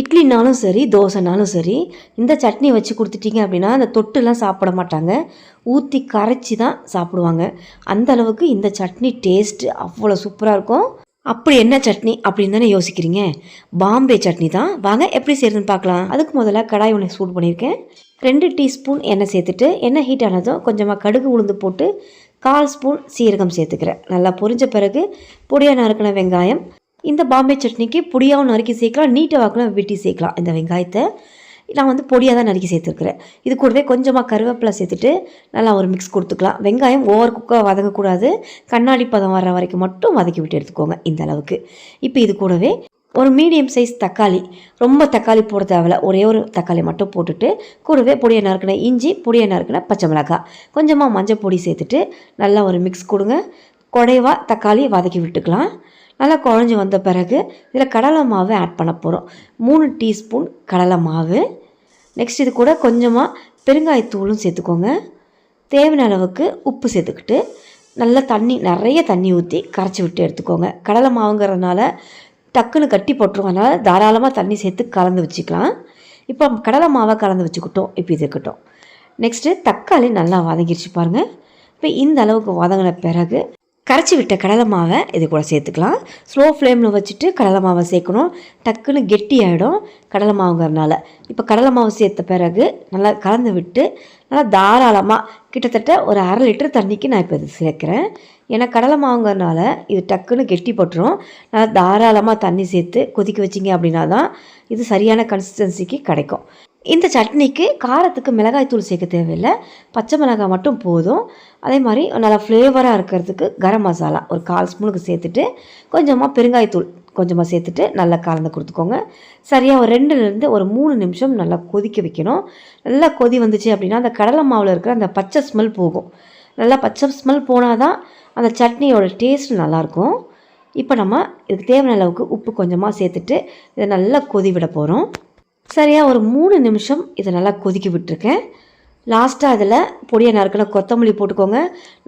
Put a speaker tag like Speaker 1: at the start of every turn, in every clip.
Speaker 1: இட்லினாலும் சரி தோசைனாலும் சரி இந்த சட்னி வச்சு கொடுத்துட்டீங்க அப்படின்னா அந்த தொட்டுலாம் சாப்பிட மாட்டாங்க. ஊற்றி கரைச்சி தான் சாப்பிடுவாங்க. அந்த அளவுக்கு இந்த சட்னி டேஸ்ட்டு அவ்வளோ சூப்பராக இருக்கும். அப்படி என்ன சட்னி அப்படின்னு தானே யோசிக்கிறீங்க? பாம்பே சட்னி தான். வாங்க எப்படி செய்யறதுன்னு பார்க்கலாம். அதுக்கு முதல்ல கடாய் ஒன்று சூடு பண்ணியிருக்கேன். ரெண்டு டீஸ்பூன் எண்ணெய் சேர்த்துட்டு எண்ணெய் ஹீட் ஆனதும் கொஞ்சமாக கடுகு உளுந்து போட்டு கால் ஸ்பூன் சீரகம் சேர்த்துக்கிறேன். நல்லா பொரிஞ்ச பிறகு பொடியாக நறுக்கின வெங்காயம் இந்த பாம்பே சட்னிக்கு பொடியாகவும் நறுக்கி சேர்க்கலாம் நீட்டை வாக்கில் வெட்டி சேர்க்கலாம். இந்த வெங்காயத்தை நான் வந்து பொடியாக தான் நறுக்கி சேர்த்துருக்குறேன். இது கூடவே கொஞ்சமாக கருவேப்பிலை சேர்த்துட்டு நல்லா ஒரு மிக்ஸ் கொடுத்துக்கலாம். வெங்காயம் ஓவர் குக்காக வதங்கக்கூடாது. கண்ணாடி பதம் வர்ற வரைக்கும் மட்டும் வதக்கி விட்டு எடுத்துக்கோங்க இந்த அளவுக்கு. இப்போ இது கூடவே ஒரு மீடியம் சைஸ் தக்காளி. ரொம்ப தக்காளி போட தேவையில்ல. ஒரே ஒரு தக்காளி மட்டும் போட்டுட்டு கூடவே பொடியை நறுக்கின இஞ்சி பொடியை நறுக்கின பச்சை மிளகாய். கொஞ்சமாக மஞ்சள் பொடி சேர்த்துட்டு நல்லா ஒரு மிக்ஸ் கொடுங்க. குடைவாக தக்காளி வதக்கி விட்டுக்கலாம். நல்லா குழஞ்சி வந்த பிறகு இதில் கடலை மாவு ஆட் பண்ண போகிறோம் மூணு டீஸ்பூன் கடலை மாவு. நெக்ஸ்ட் இது கூட கொஞ்சமாக பெருங்காயத்தூளும் சேர்த்துக்கோங்க. தேவையான அளவுக்கு உப்பு சேர்த்துக்கிட்டு நல்லா தண்ணி நிறைய தண்ணி ஊற்றி கரைச்சி விட்டு எடுத்துக்கோங்க. கடலை மாவுங்கிறதுனால டக்குன்னு கட்டி போட்டுருவோம் அதனால் தாராளமாக தண்ணி சேர்த்து கலந்து வச்சுக்கலாம். இப்போ கடலை மாவை கலந்து வச்சுக்கிட்டோம். இப்போ இது இருக்கட்டும். நெக்ஸ்ட்டு தக்காளி நல்லா வதங்கிடுச்சு பாருங்கள் இப்போ இந்த அளவுக்கு வதங்கின பிறகு கரைச்சி விட்ட கடலை மாவை இது கூட சேர்த்துக்கலாம். ஸ்லோ ஃப்ளேமில் வச்சுட்டு கடலை மாவை சேர்க்கணும். டக்குன்னு கெட்டி ஆகிடும் கடலை மாவுங்கிறதுனால. இப்போ கடலை மாவு சேர்த்த பிறகு நல்லா கலந்து விட்டு நல்லா தாராளமாக கிட்டத்தட்ட ஒரு அரை லிட்டர் தண்ணிக்கு நான் இப்போ இது சேர்க்குறேன். ஏன்னா கடலை மாவுங்கிறதுனால இது டக்குன்னு கெட்டி போட்டுரும். நல்லா தாராளமாக தண்ணி சேர்த்து கொதிக்க வச்சிங்க அப்படின்னா தான் இது சரியான கன்சிஸ்டன்சிக்கு கிடைக்கும். இந்த சட்னிக்கு காரத்துக்கு மிளகாய் தூள் சேர்க்க தேவையில்லை. பச்சை மிளகாய் மட்டும் போதும். அதே மாதிரி நல்லா ஃப்ளேவராக இருக்கிறதுக்கு கரம் மசாலா ஒரு கால் ஸ்பூனுக்கு சேர்த்துட்டு கொஞ்சமாக பெருங்காயத்தூள் கொஞ்சமாக சேர்த்துட்டு நல்லா கலந்து கொடுத்துக்கோங்க. சரியாக ஒரு ரெண்டுலேருந்து ஒரு மூணு நிமிஷம் நல்லா கொதிக்க வைக்கணும். நல்லா கொதி வந்துச்சு அப்படின்னா அந்த கடலை மாவில் இருக்கிற அந்த பச்சை ஸ்மெல் போகும். நல்லா பச்சை ஸ்மெல் போனால் தான் அந்த சட்னியோட டேஸ்ட் நல்லாயிருக்கும். இப்போ நம்ம இதுக்கு தேவையான அளவுக்கு உப்பு கொஞ்சமாக சேர்த்துட்டு இதை நல்லா கொதி விட போகிறோம் சரியாக ஒரு மூணு நிமிஷம் இதை நல்லா கொதிக்க விட்டுருக்கேன். லாஸ்ட்டாக அதில் பொடியை நறுக்கின கொத்தமல்லி போட்டுக்கோங்க.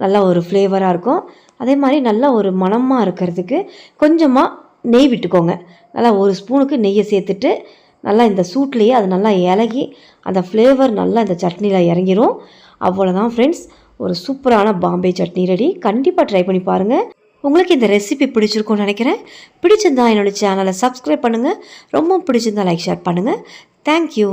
Speaker 1: நல்லா ஒரு ஃப்ளேவராக இருக்கும். அதே மாதிரி நல்லா ஒரு மணமாக இருக்கிறதுக்கு கொஞ்சமாக நெய் விட்டுக்கோங்க. நல்லா ஒரு ஸ்பூனுக்கு நெய்யை சேர்த்துட்டு நல்லா இந்த சூட்லேயே அது நல்லா இலகி அந்த ஃப்ளேவர் நல்லா இந்த சட்னியில் இறங்கிரும். அவ்வளோதான் ஃப்ரெண்ட்ஸ் ஒரு சூப்பரான பாம்பே சட்னி ரெடி. கண்டிப்பாக ட்ரை பண்ணி பாருங்கள் உங்களுக்கு இந்த ரெசிபி பிடிச்சிருக்கும்னு நினைக்கிறேன். பிடிச்சிருந்தா என்னோட சேனலை சப்ஸ்கிரைப் பண்ணுங்கள் ரொம்ப பிடிச்சிருந்தா லைக் ஷேர் பண்ணுங்கள் தேங்க்யூ